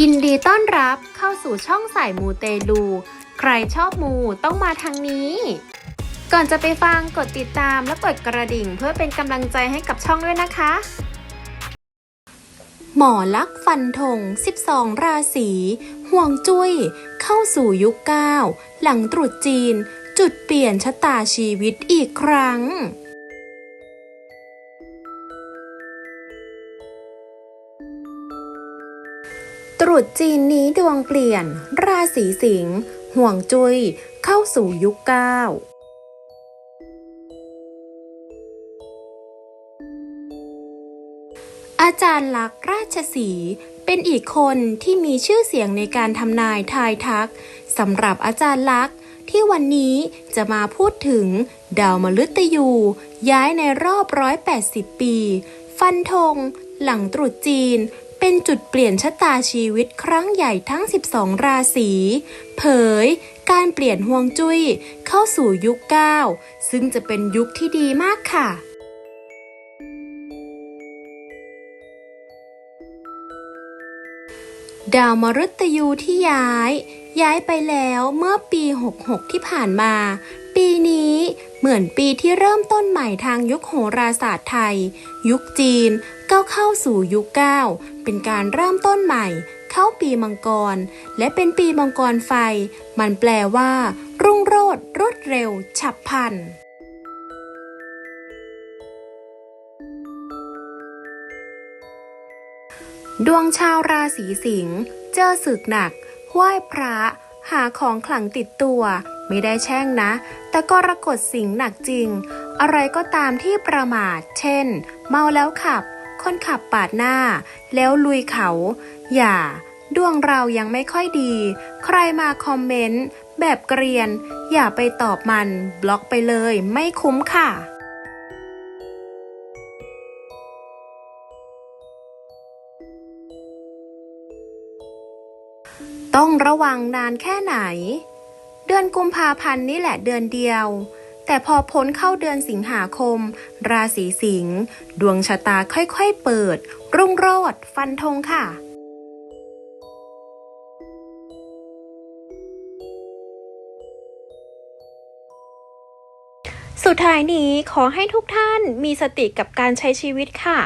ยินดีต้อนรับเข้าสู่ช่องสายมูเตลู ใครชอบมูต้องมาทางนี้ ก่อนจะไปฟังกดติดตามและกดกระดิ่งเพื่อเป็นกำลังใจให้กับช่องด้วยนะคะ หมอลักฟันธง 12 ราศี ห่วงจุ้ย เข้าสู่ยุค9หลังตรุษจีน จุดเปลี่ยนชะตาชีวิตอีกครั้ง ตรุษจีนนี้ดวงเปลี่ยน ราศีสิงห์ห่วงจุย้ยเข้าสู่ยุค9อาจารย์ลักษ์ราชสีเป็นอีกคนที่มีชื่อเสียงในการทำนายทายทักสำหรับอาจารย์ลักษ์ที่วันนี้จะมาพูดถึง ดาวมฤตยู ย้ายในรอบ 180 ปี ฟันธงหลังตรุษจีน เป็นจุดเปลี่ยนชะตาชีวิตครั้งใหญ่ทั้ง 12 ราศี เผย การเปลี่ยนห่วงจุ้ยเข้าสู่ยุค 9 ซึ่งจะเป็นยุคที่ดีมากค่ะดาวมฤตยูที่ย้าย ย้ายไปแล้วเมื่อปี 66 ที่ผ่านมา ปีนี้เหมือนปีที่เริ่มต้นใหม่ทางยุคโหราศาสตร์ไทย ยุคจีนก็เข้าสู่ยุค9เป็นการเริ่มต้นใหม่ เข้าปีมังกร และเป็นปีมังกรไฟ มันแปลว่า รุ่งโรจน์รวดเร็ว ฉับพลันดวงชาวราศีสิงห์เจอศึกหนัก ไหว้พระ หาของขลังติดตัว ไม่ได้แช่งนะ แต่ก็รกฏสิ่งหนักจริง อะไรก็ตามที่ประมาท เช่น เมาแล้วขับ คนขับปาดหน้า แล้วลุยเขา อย่า ดวงเรายังไม่ค่อยดี ใครมาคอมเมนต์ แบบเกรียน อย่าไปตอบมัน บล็อกไปเลย ไม่คุ้มค่ะ ต้องระวังนานแค่ไหน เดือนกุมภาพันธ์นี่แหละเดือนเดียว แต่พอพ้นเข้าเดือนสิงหาคม ราศีสิงห์ดวงชะตาค่อยๆเปิด รุ่งโรจน์ฟันธงค่ะสุดท้ายนี้ขอให้ทุกท่านมีสติกับการใช้ชีวิตค่ะ